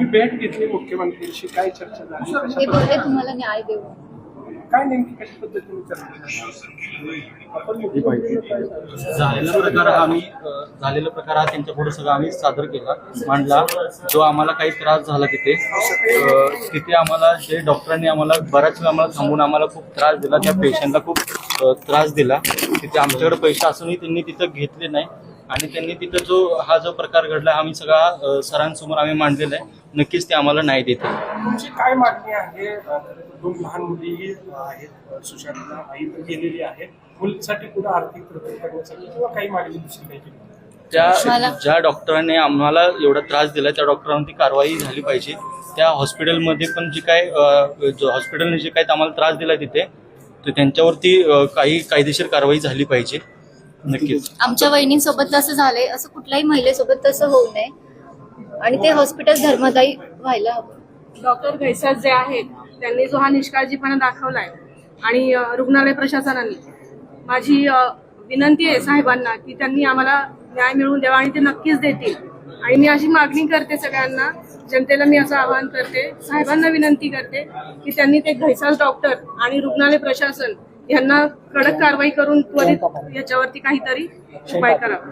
तुम्ही भेट घेतली मुख्यमंत्र्यांशी? काय चर्चा झाली? ते कशा बोलले तुम्हाला न्याय देऊ. काय नेमकी कशा पद्धतीने चर्चा झाली? आपण मुख्यमंत्र्यांना काय सांगू? झालेला प्रकार हा आम्ही अ, झालेला प्रकार हा त्यांच्या पुढे सगळं आम्ही सादर केला. मांडला. जो आम्हाला काही त्रास झाला तिथे अ, तिथे आम्हाला जे डॉक्टरांनी आम्हाला बराच वेळ आम्हाला थांबून आम्हाला खूप त्रास दिला. त्या पेशंटला खूप अ, त्रास दिला. तिथे आमच्याकडे पैसे असूनही त्यांनी तिथं घेतले नाही. आणि त्यांनी तिथं जो हा जो प्रकार घडला आम्ही सगळा सरांसमोर आम्ही मांडलेला आहे. नक्कीच ते आम्हाला नाही देते तुमची काय मागणी आहे? दोन लहान मुलीही आहेत सुशांतला आई तर गेलेली आहे. मुलीसाठी पुढे आर्थिक करण्यासाठी किंवा काही मागणी दुसरी काही केली? त्या ज्या डॉक्टरांनी आम्हाला एवढा त्रास दिला त्या डॉक्टरांवरती कारवाई झाली पाहिजे. त्या हॉस्पिटलमध्ये पण जी काय हॉस्पिटलने जे काय आम्हाला त्रास दिला तिथे तर त्यांच्यावरती काही कायदेशीर कारवाई झाली पाहिजे. नक्कीच. आमच्या वहिनींसोबत असं झालंय असं कुठल्याही महिलेसोबत तसं होऊ नये. आणि ते हॉस्पिटल धर्मदायी व्हायला हवं. डॉक्टर घैसास जे आहेत त्यांनी जो हा निष्काळजीपणा दाखवलाय आणि अ, रुग्णालय प्रशासनाने माझी अ, विनंती आहे साहेबांना की त्यांनी आम्हाला न्याय मिळवून द्यावा आणि ते नक्कीच देतील. आणि मी अशी मागणी करते सगळ्यांना जनतेला मी असं आवाहन करते साहेबांना विनंती करते की त्यांनी ते घैसास डॉक्टर आणि रुग्णालय प्रशासन यांना कडक कारवाई करून त्वरित याच्यावरती काहीतरी उपाय करावा.